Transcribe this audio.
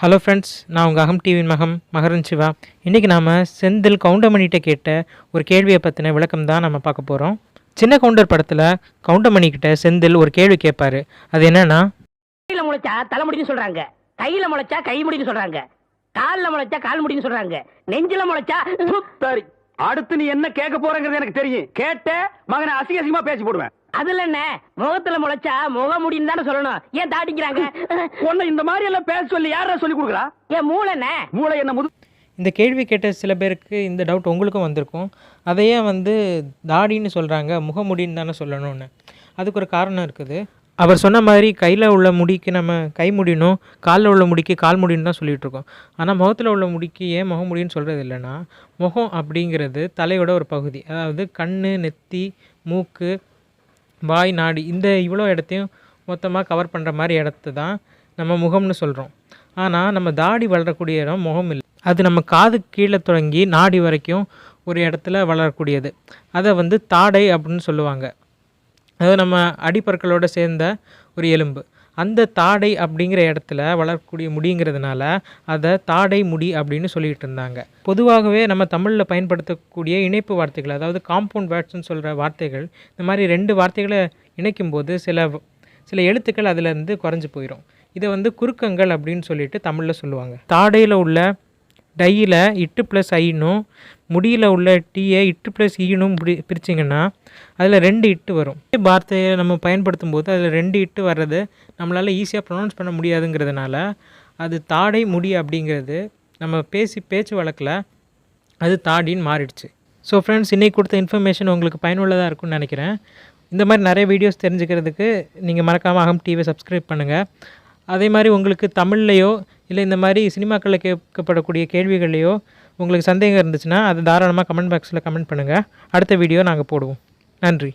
Hello friends நான் உங்கள் அகம் டிவியின் மகம் மகரன் சிவா. இன்றைக்கி நாம் செந்தில் கவுண்டமணிகிட்ட கேட்ட ஒரு கேள்வியை பற்றின விளக்கம் தான் நம்ம பார்க்க போகிறோம் சின்ன கவுண்டர் படத்தில் கவுண்டமணிக்கிட்ட செந்தில் ஒரு கேள்வி கேட்பார். அது என்னன்னா கையில் முளைச்சா தலைமுடின்னு சொல்கிறாங்க கையில் முளைச்சா கை முடின்னு சொல்கிறாங்க காலில் முளைச்சா கால் முடின்னு சொல்கிறாங்க நெஞ்சில் முளைச்சா அடுத்து நீ என்ன கேட்க போறங்கிறது எனக்கு தெரியும். கேட்ட மகனை அசிங்க அசிங்கமா பேசி போடுவேன். அதுல என்ன? முகத்துல முளைச்சா முக முடின்னு தானே சொல்லணும். ஏன் தாட்டிக்கிறாங்க? உன்னை இந்த மாதிரி எல்லாம் பேச சொல்லி யாரா சொல்லி கொடுக்குறா? ஏன் மூளை என்ன? மூளை என்ன முது இந்த கேள்வி கேட்ட சில பேருக்கு இந்த டவுட் உங்களுக்கும் வந்திருக்கும். அதையே வந்து தாடின்னு சொல்கிறாங்க முகமுடின்னு தானே சொல்லணும்னு. அதுக்கு ஒரு காரணம் இருக்குது. அவர் சொன்ன மாதிரி கையில் உள்ள முடிக்கு நம்ம கை முடியணும் காலில் உள்ள முடிக்கு கால் முடின்னு தான் சொல்லிகிட்ருக்கோம் ஆனால் முகத்தில் உள்ள முடிக்கு ஏன் முகம் முடின்னு சொல்கிறது இல்லைன்னா முகம் அப்படிங்கிறது தலையோட ஒரு பகுதி. அதாவது கண் நெத்தி மூக்கு வாய் நாடி இந்த இவ்வளோ இடத்தையும் மொத்தமாக கவர் பண்ணுற மாதிரி இடத்த தான் நம்ம முகம்னு சொல்கிறோம் ஆனால் நம்ம தாடி வளரக்கூடிய இடம் முகம் இல்லை. அது நம்ம காது கீழே தொடங்கி நாடி வரைக்கும் ஒரு இடத்துல வளரக்கூடியது. அதை வந்து தாடை அப்படின்னு சொல்லுவாங்க. அதாவது நம்ம அடிப்பற்களோடு சேர்ந்த ஒரு எலும்பு. அந்த தாடை அப்படிங்கிற இடத்துல வளரக்கூடிய முடிங்கிறதுனால அதை தாடை முடி அப்படின்னு சொல்லிகிட்டு இருந்தாங்க. பொதுவாகவே நம்ம தமிழில் பயன்படுத்தக்கூடிய இணைப்பு வார்த்தைகள் அதாவது காம்பவுண்ட் வேர்ட்ஸ்னு சொல்கிற வார்த்தைகள் இந்த மாதிரி ரெண்டு வார்த்தைகளை இணைக்கும்போது சில சில எழுத்துக்கள் அதிலேருந்து குறைஞ்சு போயிடும் இதை வந்து குறுக்கங்கள் அப்படின்னு சொல்லிட்டு தமிழில் சொல்லுவாங்க. தாடையில் உள்ள டையில் இட்டு ப்ளஸ் ஐனும் முடியில் உள்ள டீயை இட்டு ப்ளஸ் ஈனும் e பிடி பிரிச்சிங்கன்னா அதில் ரெண்டு இட்டு வரும். வார்த்தையை நம்ம பயன்படுத்தும் போது அதில் ரெண்டு இட்டு வர்றது நம்மளால் ஈஸியாக ப்ரொனவுன்ஸ் பண்ண முடியாதுங்கிறதுனால அது தாடை முடி அப்படிங்கிறது நம்ம பேசி பேச்சு வழக்கில் அது தாடின்னு மாறிடுச்சு. ஸோ ஃப்ரெண்ட்ஸ் இன்றைக்கி கொடுத்த இன்ஃபர்மேஷன் உங்களுக்கு பயனுள்ளதாக இருக்கும்னு நினைக்கிறேன். இந்த மாதிரி நிறைய வீடியோஸ் தெரிஞ்சுக்கிறதுக்கு நீங்கள் மறக்காமல் அகம் டிவியை சப்ஸ்கிரைப் பண்ணுங்கள் அதே மாதிரி உங்களுக்கு தமிழ்லையோ இல்லை இந்த மாதிரி சினிமாக்களில் கேட்கப்படக்கூடிய கேள்விகள்லையோ உங்களுக்கு சந்தேகம் இருந்துச்சுன்னா அதை தாராளமாக கமெண்ட் பாக்ஸில் கமெண்ட் பண்ணுங்கள் அடுத்த வீடியோ நாங்கள் போடுவோம். நன்றி.